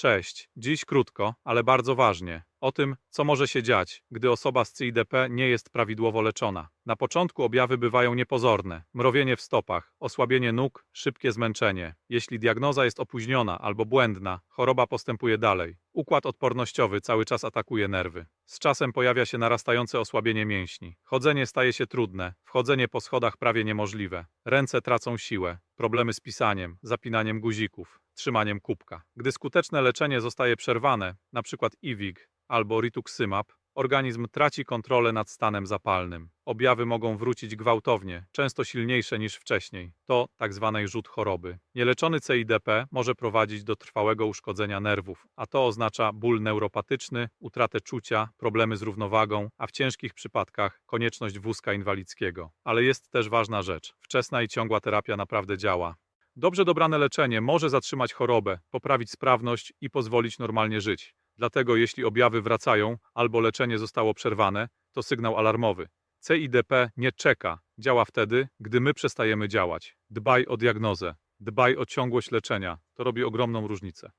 Cześć. Dziś krótko, ale bardzo ważnie. O tym, co może się dziać, gdy osoba z CIDP nie jest prawidłowo leczona. Na początku objawy bywają niepozorne. Mrowienie w stopach, osłabienie nóg, szybkie zmęczenie. Jeśli diagnoza jest opóźniona albo błędna, choroba postępuje dalej. Układ odpornościowy cały czas atakuje nerwy. Z czasem pojawia się narastające osłabienie mięśni. Chodzenie staje się trudne, wchodzenie po schodach prawie niemożliwe. Ręce tracą siłę, problemy z pisaniem, zapinaniem guzików, trzymaniem kubka. Gdy skuteczne leczenie zostaje przerwane, np. IWIG albo rituximab, organizm traci kontrolę nad stanem zapalnym. Objawy mogą wrócić gwałtownie, często silniejsze niż wcześniej. To tak zwanej rzut choroby. Nieleczony CIDP może prowadzić do trwałego uszkodzenia nerwów, a to oznacza ból neuropatyczny, utratę czucia, problemy z równowagą, a w ciężkich przypadkach konieczność wózka inwalidzkiego. Ale jest też ważna rzecz. Wczesna i ciągła terapia naprawdę działa. Dobrze dobrane leczenie może zatrzymać chorobę, poprawić sprawność i pozwolić normalnie żyć. Dlatego jeśli objawy wracają albo leczenie zostało przerwane, to sygnał alarmowy. CIDP nie czeka, działa wtedy, gdy my przestajemy działać. Dbaj o diagnozę, dbaj o ciągłość leczenia. To robi ogromną różnicę.